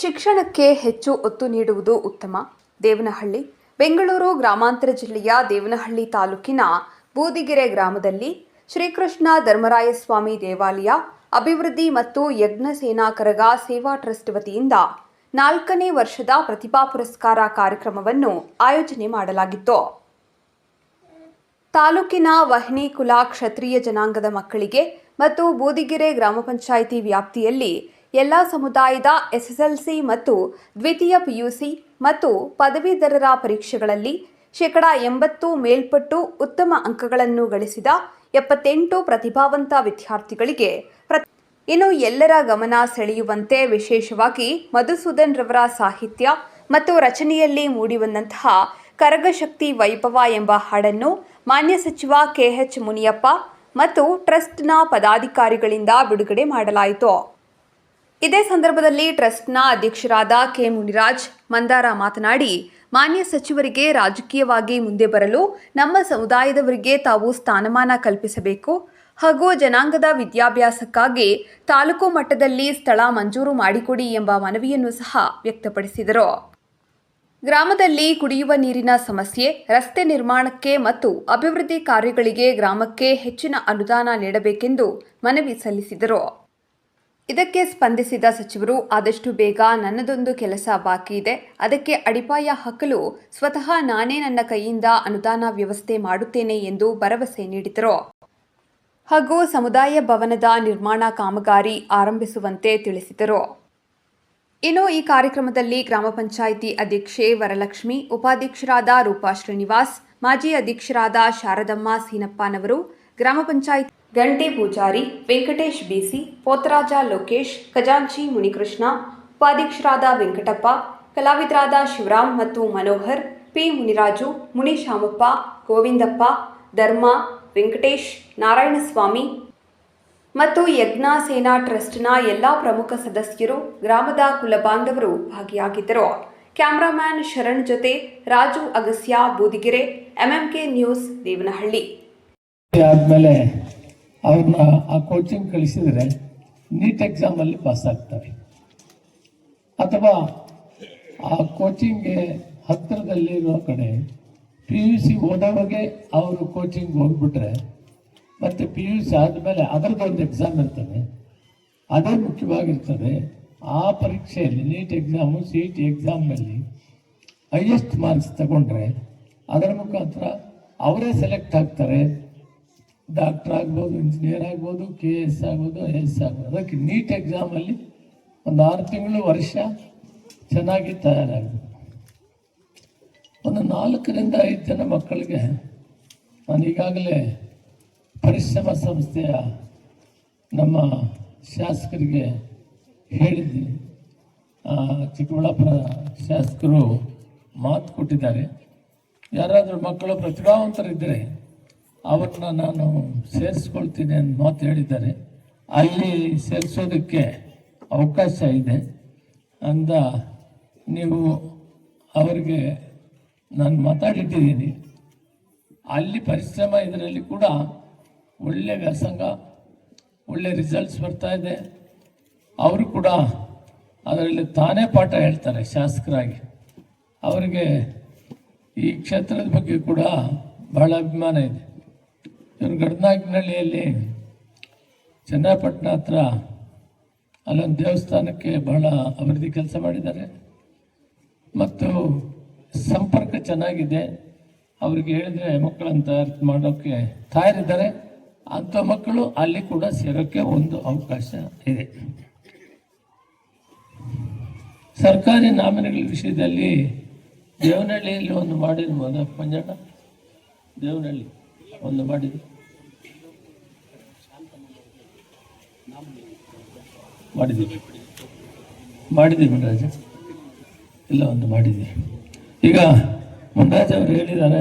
ಶಿಕ್ಷಣಕ್ಕೆ ಹೆಚ್ಚು ಒತ್ತು ನೀಡುವುದು ಉತ್ತಮ. ದೇವನಹಳ್ಳಿ, ಬೆಂಗಳೂರು ಗ್ರಾಮಾಂತರ ಜಿಲ್ಲೆಯ ದೇವನಹಳ್ಳಿ ತಾಲೂಕಿನ ಬೂದಿಗೆರೆ ಗ್ರಾಮದಲ್ಲಿ ಶ್ರೀಕೃಷ್ಣ ಧರ್ಮರಾಯಸ್ವಾಮಿ ದೇವಾಲಯ, ಅಭಿವೃದ್ಧಿ ಮತ್ತು ಯಜ್ಞ ಸೇನಾ ಕರಗ ಸೇವಾ ಟ್ರಸ್ಟ್ ವತಿಯಿಂದ ನಾಲ್ಕನೇ ವರ್ಷದ ಪ್ರತಿಭಾ ಪುರಸ್ಕಾರ ಕಾರ್ಯಕ್ರಮವನ್ನು ಆಯೋಜನೆ ಮಾಡಲಾಗಿತ್ತು. ತಾಲೂಕಿನ ವಹಿನಿ ಕುಲ ಕ್ಷತ್ರಿಯ ಜನಾಂಗದ ಮಕ್ಕಳಿಗೆ ಮತ್ತು ಬೂದಿಗೆರೆ ಗ್ರಾಮ ಪಂಚಾಯಿತಿ ವ್ಯಾಪ್ತಿಯಲ್ಲಿ ಎಲ್ಲ ಸಮುದಾಯದ ಎಸ್ಎಸ್ಎಲ್ಸಿ ಮತ್ತು ದ್ವಿತೀಯ ಪಿಯುಸಿ ಮತ್ತು ಪದವೀಧರರ ಪರೀಕ್ಷೆಗಳಲ್ಲಿ ಶೇಕಡ ಎಂಬತ್ತು ಮೇಲ್ಪಟ್ಟು ಉತ್ತಮ ಅಂಕಗಳನ್ನು ಗಳಿಸಿದ ಎಪ್ಪತ್ತೆಂಟು ಪ್ರತಿಭಾವಂತ ವಿದ್ಯಾರ್ಥಿಗಳಿಗೆ ಇನ್ನು ಎಲ್ಲರ ಗಮನ ಸೆಳೆಯುವಂತೆ ವಿಶೇಷವಾಗಿ ಮಧುಸೂದನ್ ರವರ ಸಾಹಿತ್ಯ ಮತ್ತು ರಚನೆಯಲ್ಲಿ ಮೂಡಿಬಂದಂತಹ ಕರಗಶಕ್ತಿ ವೈಭವ ಎಂಬ ಹಾಡನ್ನು ಮಾನ್ಯ ಸಚಿವ ಕೆಎಚ್ ಮುನಿಯಪ್ಪ ಮತ್ತು ಟ್ರಸ್ಟ್ನ ಪದಾಧಿಕಾರಿಗಳಿಂದ ಬಿಡುಗಡೆ ಮಾಡಲಾಯಿತು. ಇದೇ ಸಂದರ್ಭದಲ್ಲಿ ಟ್ರಸ್ಟ್ನ ಅಧ್ಯಕ್ಷರಾದ ಕೆ ಮುನಿರಾಜ್ ಮಂದಾರ ಮಾತನಾಡಿ, ಮಾನ್ಯ ಸಚಿವರಿಗೆ ರಾಜಕೀಯವಾಗಿ ಮುಂದೆ ಬರಲು ನಮ್ಮ ಸಮುದಾಯದವರಿಗೆ ತಾವು ಸ್ಥಾನಮಾನ ಕಲ್ಪಿಸಬೇಕು. ಹಾಗೂ ಜನಾಂಗದ ವಿದ್ಯಾಭ್ಯಾಸಕ್ಕಾಗಿ ತಾಲೂಕು ಮಟ್ಟದಲ್ಲಿ ಸ್ಥಳ ಮಂಜೂರು ಮಾಡಿಕೊಡಿ ಎಂಬ ಮನವಿಯನ್ನು ಸಹ ವ್ಯಕ್ತಪಡಿಸಿದರು. ಗ್ರಾಮದಲ್ಲಿ ಕುಡಿಯುವ ನೀರಿನ ಸಮಸ್ಯೆ, ರಸ್ತೆ ನಿರ್ಮಾಣಕ್ಕೆ ಮತ್ತು ಅಭಿವೃದ್ಧಿ ಕಾರ್ಯಗಳಿಗೆ ಗ್ರಾಮಕ್ಕೆ ಹೆಚ್ಚಿನ ಅನುದಾನ ನೀಡಬೇಕೆಂದು ಮನವಿ ಸಲ್ಲಿಸಿದರು. ಇದಕ್ಕೆ ಸ್ಪಂದಿಸಿದ ಸಚಿವರು ಆದಷ್ಟು ಬೇಗ ನನ್ನದೊಂದು ಕೆಲಸ ಬಾಕಿ ಇದೆ. ಅದಕ್ಕೆ ಅಡಿಪಾಯ ಹಾಕಲು ಸ್ವತಃ ನಾನೇ ನನ್ನ ಕೈಯಿಂದ ಅನುದಾನ ವ್ಯವಸ್ಥೆ ಮಾಡುತ್ತೇನೆ ಎಂದು ಭರವಸೆ ನೀಡಿದರು. ಹಾಗೂ ಸಮುದಾಯ ಭವನದ ನಿರ್ಮಾಣ ಕಾಮಗಾರಿ ಆರಂಭಿಸುವಂತೆ ತಿಳಿಸಿದರು. ಇನ್ನು ಈ ಕಾರ್ಯಕ್ರಮದಲ್ಲಿ ಗ್ರಾಮ ಪಂಚಾಯಿತಿ ಅಧ್ಯಕ್ಷೆ ವರಲಕ್ಷ್ಮಿ, ಉಪಾಧ್ಯಕ್ಷರಾದ ರೂಪಾ ಶ್ರೀನಿವಾಸ್, ಮಾಜಿ ಅಧ್ಯಕ್ಷರಾದ ಶಾರದಮ್ಮ ಸೀನಪ್ಪನವರು, ಗ್ರಾಮ ಪಂಚಾಯಿತಿ ಗಂಟೆ ಪೂಜಾರಿ ವೆಂಕಟೇಶ್ ಬಿಸಿ, ಪೋತರಾಜ ಲೋಕೇಶ್, ಖಜಾಂಚಿ ಮುನಿಕೃಷ್ಣ, ಉಪಾಧ್ಯಕ್ಷರಾದ ವೆಂಕಟಪ್ಪ, ಕಲಾವಿದರಾದ ಶಿವರಾಮ್ ಮತ್ತು ಮನೋಹರ್, ಪಿ ಮುನಿರಾಜು, ಮುನಿಶಾಮಪ್ಪ, ಗೋವಿಂದಪ್ಪ, ಧರ್ಮ, ವೆಂಕಟೇಶ್, ನಾರಾಯಣಸ್ವಾಮಿ ಮತ್ತು ಯಜ್ಞ ಸೇನಾ ಟ್ರಸ್ಟ್ನ ಎಲ್ಲ ಪ್ರಮುಖ ಸದಸ್ಯರು, ಗ್ರಾಮದ ಕುಲಬಾಂಧವರು ಭಾಗಿಯಾಗಿದ್ದರು. ಕ್ಯಾಮರಾಮ್ಯಾನ್ ಶರಣ್ ಜೊತೆ ರಾಜು ಅಗಸ್ಯ, ಬೂದಿಗೆರೆ, ಎಂಎಂಕೆ ನ್ಯೂಸ್, ದೇವನಹಳ್ಳಿ. ಆದಮೇಲೆ ಅವ್ರನ್ನ ಆ ಕೋಚಿಂಗ್ ಕಳಿಸಿದರೆ ನೀಟ್ ಎಕ್ಸಾಮಲ್ಲಿ ಪಾಸ್ ಆಗ್ತಾರೆ. ಅಥವಾ ಆ ಕೋಚಿಂಗ್ಗೆ ಹತ್ತಿರದಲ್ಲಿರೋ ಕಡೆ ಪಿ ಯು ಸಿ ಓದೋವಾಗೆ ಅವರು ಕೋಚಿಂಗ್ ಹೋಗ್ಬಿಟ್ರೆ, ಮತ್ತು ಪಿ ಯು ಸಿ ಆದಮೇಲೆ ಅದರದ್ದೊಂದು ಎಕ್ಸಾಮ್ ಇರ್ತದೆ. ಅದೇ ಮುಖ್ಯವಾಗಿರ್ತದೆ. ಆ ಪರೀಕ್ಷೆಯಲ್ಲಿ ನೀಟ್ ಎಕ್ಸಾಮು ಸಿ ಟಿ ಎಕ್ಸಾಮ್ನಲ್ಲಿ ಹೈಯೆಸ್ಟ್ ಮಾರ್ಕ್ಸ್ ತಗೊಂಡ್ರೆ, ಅದರ ಮುಖಾಂತರ ಅವರೇ ಸೆಲೆಕ್ಟ್ ಆಗ್ತಾರೆ. ಡಾಕ್ಟರ್ ಆಗ್ಬೋದು, ಇಂಜಿನಿಯರ್ ಆಗ್ಬೋದು, ಕೆ ಎಸ್ ಆಗ್ಬೋದು, ಐ ಎಸ್ ಆಗ್ಬೋದು. ಅದಕ್ಕೆ ನೀಟ್ ಎಕ್ಸಾಮಲ್ಲಿ ಒಂದು ಆರು ತಿಂಗಳು ವರ್ಷ ಚೆನ್ನಾಗಿ ತಯಾರಾಗಬೇಕು. ಒಂದು ನಾಲ್ಕರಿಂದ ಐದು ಜನ ಮಕ್ಕಳಿಗೆ ನಾನು ಈಗಾಗಲೇ ಪರಿಶ್ರಮ ಸಂಸ್ಥೆಯ ನಮ್ಮ ಶಾಸಕರಿಗೆ ಹೇಳಿದ್ದೀನಿ. ಚಿಕ್ಕಬಳ್ಳಾಪುರ ಶಾಸಕರು ಮಾತು ಕೊಟ್ಟಿದ್ದಾರೆ. ಯಾರಾದರೂ ಮಕ್ಕಳು ಪ್ರತಿಭಾವಂತರಿದ್ದರೆ ಅವ್ರನ್ನ ನಾನು ಸೇರಿಸ್ಕೊಳ್ತೀನಿ ಅಂತ ಮಾತು ಹೇಳಿದ್ದಾರೆ. ಅಲ್ಲಿ ಸೇರಿಸೋದಕ್ಕೆ ಅವಕಾಶ ಇದೆ. ಅಂದ ನೀವು ಅವರಿಗೆ ನಾನು ಮಾತಾಡಿಟ್ಟಿದ್ದೀನಿ. ಅಲ್ಲಿ ಪರಿಶ್ರಮ ಇದರಲ್ಲಿ ಕೂಡ ಒಳ್ಳೆ ವ್ಯಾಸಂಗ, ಒಳ್ಳೆ ರಿಸಲ್ಟ್ಸ್ ಬರ್ತಾ ಇದೆ. ಅವರು ಕೂಡ ಅದರಲ್ಲಿ ತಾನೇ ಪಾಠ ಹೇಳ್ತಾರೆ ಶಾಸಕರಾಗಿ. ಅವರಿಗೆ ಈ ಕ್ಷೇತ್ರದ ಬಗ್ಗೆ ಕೂಡ ಬಹಳ ಅಭಿಮಾನ ಇದೆ. ಇವರು ಗಡನಾಗಿನಹಳ್ಳಿಯಲ್ಲಿ ಚನ್ನಪಟ್ಟಣ ಹತ್ರ ಅಲ್ಲೊಂದು ದೇವಸ್ಥಾನಕ್ಕೆ ಬಹಳ ಅಭಿವೃದ್ಧಿ ಕೆಲಸ ಮಾಡಿದ್ದಾರೆ. ಮತ್ತು ಸಂಪರ್ಕ ಚೆನ್ನಾಗಿದೆ. ಅವ್ರಿಗೆ ಹೇಳಿದ್ರೆ ಮಕ್ಕಳನ್ನು ತಯಾರು ಮಾಡೋಕ್ಕೆ ತಯಾರಿದ್ದಾರೆ. ಅಂಥ ಮಕ್ಕಳು ಅಲ್ಲಿ ಕೂಡ ಸೇರೋಕ್ಕೆ ಒಂದು ಅವಕಾಶ ಇದೆ. ಸರ್ಕಾರಿ ನಾಮಿನಿಗಳ ವಿಷಯದಲ್ಲಿ ದೇವನಹಳ್ಳಿಯಲ್ಲಿ ಒಂದು ಮಾಡಿರ್ಬೋದ ಮಂಜಣ್ಣ ದೇವನಹಳ್ಳಿ ಒಂದು ಮಾಡಿದ್ರು. ಮಾಡಿದ್ದೀವಿ. ಮಾಡಿದ್ದೀವಿ ಮಂಡರಾಜ ಇಲ್ಲ ಒಂದು ಮಾಡಿದ್ದೀವಿ. ಈಗ ಮಂಡರಾಜ ಅವರು ಹೇಳಿದ್ದಾರೆ